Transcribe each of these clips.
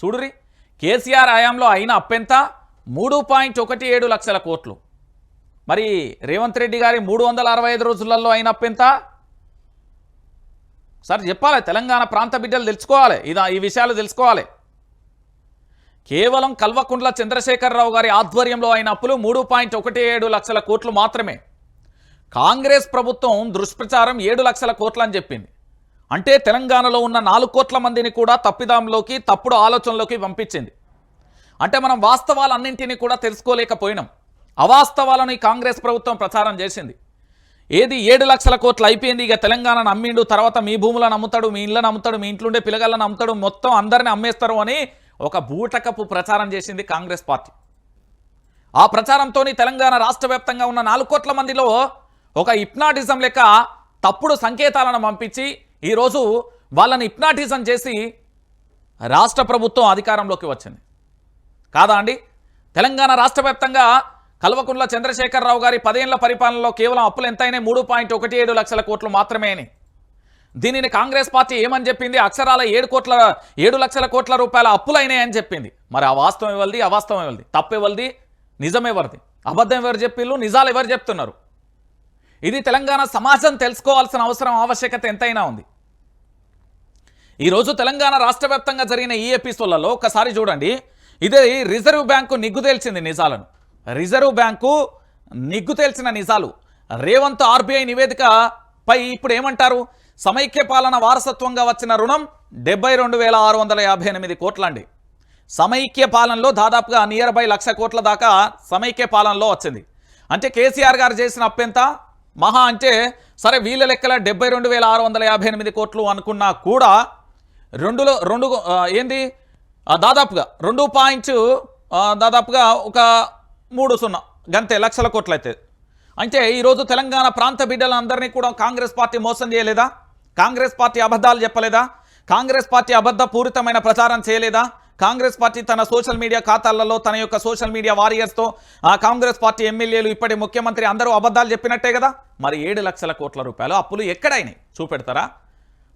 చూడురి కేసీఆర్ హయాంలో అయిన అప్పెంత మూడు పాయింట్ ఒకటి ఏడు లక్షల కోట్లు. మరి రేవంత్ రెడ్డి గారి మూడు వందల అరవై ఐదు రోజులలో అయిన అప్పెంత? సార్ చెప్పాలి? తెలంగాణ ప్రాంత బిడ్డలు తెలుసుకోవాలి. ఇదా ఈ విషయాలు తెలుసుకోవాలి. కేవలం కల్వకుంట్ల చంద్రశేఖరరావు గారి ఆధ్వర్యంలో అయిన అప్పులు మూడు పాయింట్ ఒకటి ఏడు లక్షల కోట్లు మాత్రమే. కాంగ్రెస్ ప్రభుత్వం దుష్ప్రచారం ఏడు లక్షల కోట్లు అని చెప్పింది. అంటే తెలంగాణలో ఉన్న నాలుగు కోట్ల మందిని కూడా తప్పిదాంలోకి తప్పుడు ఆలోచనలోకి పంపించింది. అంటే మనం వాస్తవాలన్నింటినీ కూడా తెలుసుకోలేకపోయినాం. అవాస్తవాలను ఈ కాంగ్రెస్ ప్రభుత్వం ప్రచారం చేసింది. ఏది ఏడు లక్షల కోట్లు అయిపోయింది ఇక తెలంగాణను అమ్మిండు తర్వాత మీ భూములను అమ్ముతాడు మీ ఇళ్ళను అమ్ముతాడు మీ ఇంట్లోండే పిల్లగాళ్ళను అమ్ముతాడు మొత్తం అందరిని అమ్మేస్తారు అని ఒక బూటకపు ప్రచారం చేసింది కాంగ్రెస్ పార్టీ. ఆ ప్రచారంతో తెలంగాణ రాష్ట్ర ఉన్న నాలుగు కోట్ల మందిలో ఒక హిప్నాటిజం లెక్క తప్పుడు సంకేతాలను పంపించి ఈరోజు వాళ్ళని హిప్నాటిజం చేసి రాష్ట్ర ప్రభుత్వం అధికారంలోకి వచ్చింది. కాదా అండి? తెలంగాణ రాష్ట్ర వ్యాప్తంగా కల్వకుంట్ల చంద్రశేఖరరావు గారి పదేళ్ళ పరిపాలనలో కేవలం అప్పులు ఎంతైనా మూడు పాయింట్ ఒకటి ఏడు లక్షల కోట్లు మాత్రమే అని దీనిని కాంగ్రెస్ పార్టీ ఏమని చెప్పింది? అక్షరాల ఏడు కోట్ల ఏడు లక్షల కోట్ల రూపాయల అప్పులైనాయని చెప్పింది. మరి ఆ వాస్తవం ఎవరిది? అవాస్తవం ఎవరిది? తప్పు ఎవరిది? నిజం ఎవరిది? అబద్ధం ఎవరు చెప్పిళ్ళు? నిజాలు ఎవరు చెప్తున్నారు? ఇది తెలంగాణ సమాజం తెలుసుకోవాల్సిన అవసరం ఆవశ్యకత ఎంతైనా ఉంది. ఈరోజు తెలంగాణ రాష్ట్ర వ్యాప్తంగా జరిగిన ఈ ఎపిసోడ్లలో ఒకసారి చూడండి. ఇదే రిజర్వ్ బ్యాంకు నిగ్గు తేల్చింది నిజాలను. రిజర్వ్ బ్యాంకు నిగ్గు తేల్చిన నిజాలు. రేవంత్ ఆర్బీఐ నివేదికపై ఇప్పుడు ఏమంటారు? సమైక్య పాలన వారసత్వంగా వచ్చిన రుణం డెబ్బై రెండు వేల ఆరు వందల యాభై ఎనిమిది కోట్లండి. సమైక్య పాలనలో దాదాపుగా నియర్ బై లక్ష కోట్ల దాకా సమైక్య పాలనలో వచ్చింది. అంటే కేసీఆర్ గారు చేసిన అప్పెంత మహా అంటే సరే వీళ్ళ లెక్కల డెబ్బై రెండు వేల ఆరు వందల యాభై ఎనిమిది కోట్లు అనుకున్నా కూడా రెండులో రెండు ఏంది? దాదాపుగా రెండు పాయింట్ దాదాపుగా ఒక మూడు సున్నా గంతే లక్షల కోట్లు అయితే అంటే ఈరోజు తెలంగాణ ప్రాంత బిడ్డలందరినీ కూడా కాంగ్రెస్ పార్టీ మోసం చేయలేదా? కాంగ్రెస్ పార్టీ అబద్ధాలు చెప్పలేదా? కాంగ్రెస్ పార్టీ అబద్ధ పూరితమైన ప్రచారం చేయలేదా? కాంగ్రెస్ పార్టీ తన సోషల్ మీడియా ఖాతాలలో తన యొక్క సోషల్ మీడియా వారియర్స్తో ఆ కాంగ్రెస్ పార్టీ ఎమ్మెల్యేలు ఇప్పటి ముఖ్యమంత్రి అందరూ అబద్ధాలు చెప్పినట్టే కదా? మరి ఏడు లక్షల కోట్ల రూపాయలు అప్పులు ఎక్కడైనాయి? చూపెడతారా?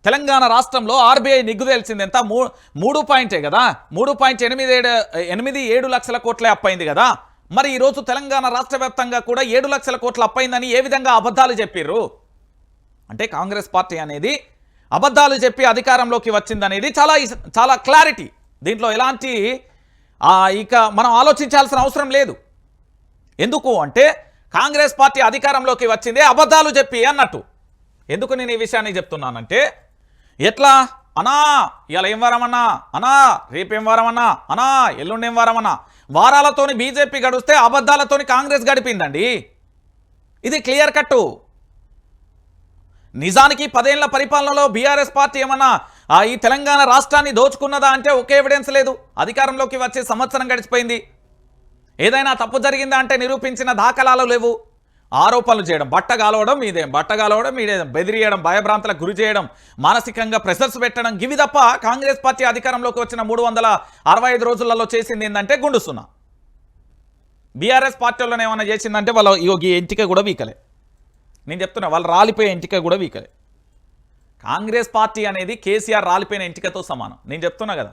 తెలంగాణ రాష్ట్రంలో ఆర్బీఐ నిగ్గుదేల్చింది ఎంత మూ మూడు పాయింటే కదా? మూడు పాయింట్ ఎనిమిది ఏడు ఎనిమిది ఏడు లక్షల కోట్లే అప్పైంది కదా? మరి ఈరోజు తెలంగాణ రాష్ట్ర వ్యాప్తంగా కూడా ఏడు లక్షల కోట్లు అప్పైందని ఏ విధంగా అబద్ధాలు చెప్పిర్రు? అంటే కాంగ్రెస్ పార్టీ అనేది అబద్ధాలు చెప్పి అధికారంలోకి వచ్చిందనేది చాలా చాలా క్లారిటీ. దీంట్లో ఎలాంటి ఇక మనం ఆలోచించాల్సిన అవసరం లేదు. ఎందుకు అంటే కాంగ్రెస్ పార్టీ అధికారంలోకి వచ్చిందే అబద్ధాలు చెప్పి అన్నట్టు. ఎందుకు నేను ఈ విషయాన్ని చెప్తున్నానంటే ఎట్లా? అనా ఇవాళ ఏం వారం అన్నా అనా రేపేం వారం అన్నా అనా ఎల్లుండి ఏం వారం అన్నా వారాలతోని బీజేపీ గడిస్తే అబద్ధాలతోని కాంగ్రెస్ గడిపిందండి. ఇది క్లియర్ కట్టు. నిజానికి పదేళ్ళ పరిపాలనలో బీఆర్ఎస్ పార్టీ ఏమన్నా ఈ తెలంగాణ రాష్ట్రాన్ని దోచుకున్నదా అంటే ఒకే ఎవిడెన్స్ లేదు. అధికారంలోకి వచ్చే సంవత్సరం గడిచిపోయింది. ఏదైనా తప్పు జరిగిందా అంటే నిరూపించిన దాఖలాలు లేవు. ఆరోపణలు చేయడం బట్ట గాలవడం మీదేం బట్ట గాలవడం మీదేం బెదిరియడం భయభ్రాంతులకు గురి చేయడం మానసికంగా ప్రెషర్స్ పెట్టడం ఇవి తప్ప కాంగ్రెస్ పార్టీ అధికారంలోకి వచ్చిన మూడు వందల అరవై ఐదు రోజులలో చేసింది ఏంటంటే గుండుస్తున్నా బీఆర్ఎస్ పార్టీలో ఏమైనా చేసిందంటే వాళ్ళ ఈ ఎంటిక కూడా వీకలే. నేను చెప్తున్నా వాళ్ళు రాలిపోయే ఎంటిక కూడా వీకలే. కాంగ్రెస్ పార్టీ అనేది కేసీఆర్ రాలిపోయిన ఎంటికతో సమానం. నేను చెప్తున్నా కదా.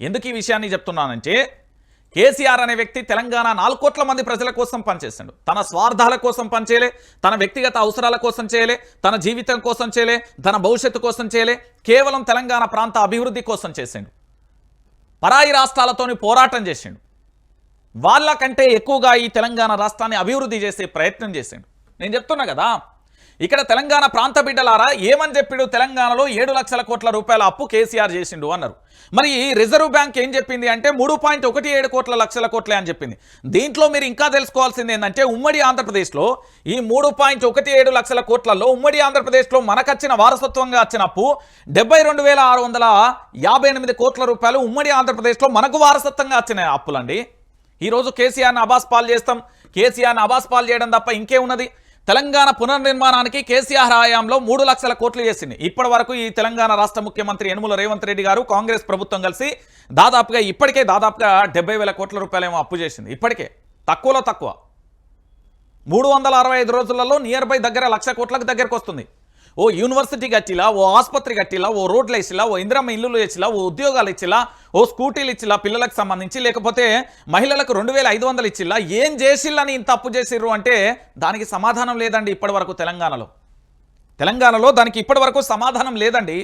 ఎందుకు ఈ విషయాన్ని చెప్తున్నానంటే కేసీఆర్ అనే వ్యక్తి తెలంగాణ నాలుగు కోట్ల మంది ప్రజల కోసం పనిచేస్తాడు తన స్వార్థాల కోసం పనిచేయలే తన వ్యక్తిగత అవసరాల కోసం చేయలే తన జీవితం కోసం చేయలే తన భవిష్యత్తు కోసం చేయలే కేవలం తెలంగాణ ప్రాంత అభివృద్ధి కోసం చేసిండు. పరాయి రాష్ట్రాలతోని పోరాటం చేసిండు. వాళ్ళకంటే ఎక్కువగా ఈ తెలంగాణ రాష్ట్రాన్ని అభివృద్ధి చేసే ప్రయత్నం చేసిండు. నేను చెప్తున్నా కదా ఇక్కడ తెలంగాణ ప్రాంత బిడ్డలారా ఏమని చెప్పిడు తెలంగాణలో ఏడు లక్షల కోట్ల రూపాయల అప్పు కేసీఆర్ చేసిండు అన్నారు. మరి ఈ రిజర్వ్ బ్యాంక్ ఏం చెప్పింది అంటే మూడు పాయింట్ ఒకటి ఏడు కోట్ల లక్షల కోట్లే అని చెప్పింది. దీంట్లో మీరు ఇంకా తెలుసుకోవాల్సింది ఏంటంటే ఉమ్మడి ఆంధ్రప్రదేశ్లో ఈ మూడు పాయింట్ ఒకటి ఏడు లక్షల కోట్లలో ఉమ్మడి ఆంధ్రప్రదేశ్లో మనకచ్చిన వారసత్వంగా వచ్చిన అప్పు డెబ్బై రెండు వేల ఆరు వందల యాభై ఎనిమిది కోట్ల రూపాయలు ఉమ్మడి ఆంధ్రప్రదేశ్లో మనకు వారసత్వంగా వచ్చిన అప్పులండి. ఈరోజు కేసీఆర్ని అబాస్ పాలు చేస్తాం. కేసీఆర్ని అబాస్ పాలు చేయడం తప్ప ఇంకే ఉన్నది తెలంగాణ పునర్నిర్మాణానికి కేసీఆర్ హయాంలో మూడు లక్షల కోట్లు చేసింది ఇప్పటి వరకు ఈ తెలంగాణ రాష్ట్ర ముఖ్యమంత్రి యనుమల రేవంత్ రెడ్డి గారు కాంగ్రెస్ ప్రభుత్వం కలిసి దాదాపుగా ఇప్పటికే దాదాపుగా డెబ్బై వేల కోట్ల రూపాయలేమో అప్పు చేసింది. ఇప్పటికే తక్కువలో తక్కువ. మూడు వందల అరవై ఐదు రోజులలో నియర్ బై దగ్గర లక్ష కోట్లకు దగ్గరకు వస్తుంది. ఓ యూనివర్సిటీ కట్టిలా ఓ ఆసుపత్రి కట్టిలా ఓ రోడ్లు వేసిలా ఓ ఇందిరమ్మ ఇల్లులు ఇచ్చిలా ఓ ఉద్యోగాలు ఇచ్చిలా ఓ స్కూటీలు ఇచ్చిలా పిల్లలకు సంబంధించి లేకపోతే మహిళలకు రెండు వేల ఐదు వందలు ఇచ్చిలా ఏం చేసిల్లని ఇంత అప్పు చేసిర్రు అంటే దానికి సమాధానం లేదండి ఇప్పటి వరకు తెలంగాణలో. తెలంగాణలో దానికి ఇప్పటి వరకు సమాధానం లేదండి.